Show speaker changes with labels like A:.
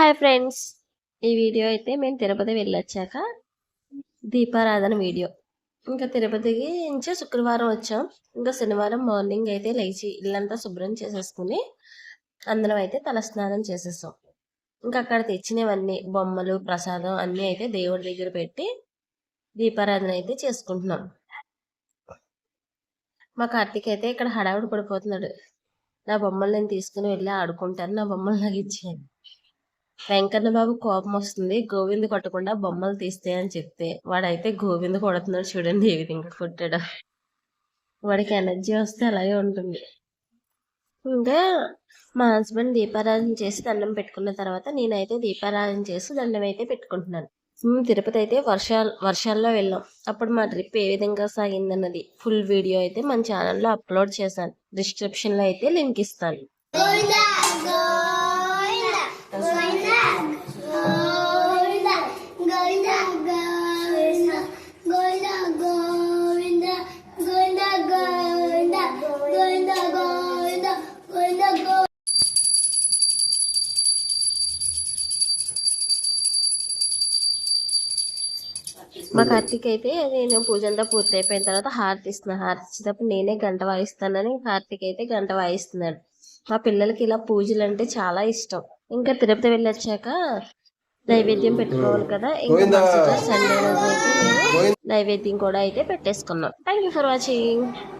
A: Hi friends. ఈ video అయితే మేము తిరుపతి వెళ్ళొచ్చాక దీపారాధన వీడియో. ఇంకా తిరుపతికి నుంచి శుక్రవారం వచ్చాం. ఇంకా శనివారం మార్నింగ్ అయితే లేచి ఇల్లంతా శుభ్రం చేసేసుకుని అందరం అయితే తలస్నానం చేసేసాం. ఇంకా అక్కడ తెచ్చినవన్నీ బొమ్మలు ప్రసాదం అన్నీ అయితే దేవుడి దగ్గర పెట్టి దీపారాధన అయితే చేసుకుంటున్నాం. మా కార్తీక్ అయితే ఇక్కడ హడావుడి పడిపోతున్నాడు. నా బొమ్మలు నేను తీసుకుని వెళ్ళి ఆడుకుంటాను. నా బొమ్మలు నాకు ఇచ్చేయండి. వెంకన్న బాబు కోపం వస్తుంది. గోవింద్ కొట్టకుండా బొమ్మలు తీస్తే అని చెప్తే వాడైతే గోవింద్ కొడుతున్నాడు చూడండి ఏ విధంగా కొట్టాడు. వాడికి ఎనర్జీ వస్తే అలాగే ఉంటుంది. ఇంకా మా హస్బెండ్ దీపారాధన చేసి దండం పెట్టుకున్న తర్వాత నేనైతే దీపారాధన చేసి దండం అయితే పెట్టుకుంటున్నాను. తిరుపతి అయితే వర్షాలు వర్షాల్లో వెళ్ళాం. అప్పుడు మా ట్రిప్ ఏ విధంగా సాగిందన్నది ఫుల్ వీడియో అయితే మన ఛానల్లో అప్లోడ్ చేశాను. డిస్క్రిప్షన్లో అయితే లింక్ ఇస్తాను. మా కార్తీక్ అయితే నేను పూజ అంతా పూర్తి అయిపోయిన తర్వాత హారతి ఇస్తున్నా హారతి ఇచ్చేటప్పుడు నేనే గంట వాయిస్తానని కార్తీక్ అయితే గంట వాయిస్తున్నాడు. మా పిల్లలకి ఇలా పూజలు అంటే చాలా ఇష్టం. ఇంకా తిరుపతి వెళ్ళొచ్చాక నైవేద్యం పెట్టుకోవాలి కదా. ఇంకా సండే రోజు అయితే మేము నైవేద్యం కూడా అయితే పెట్టేసుకున్నాం. Thank you for watching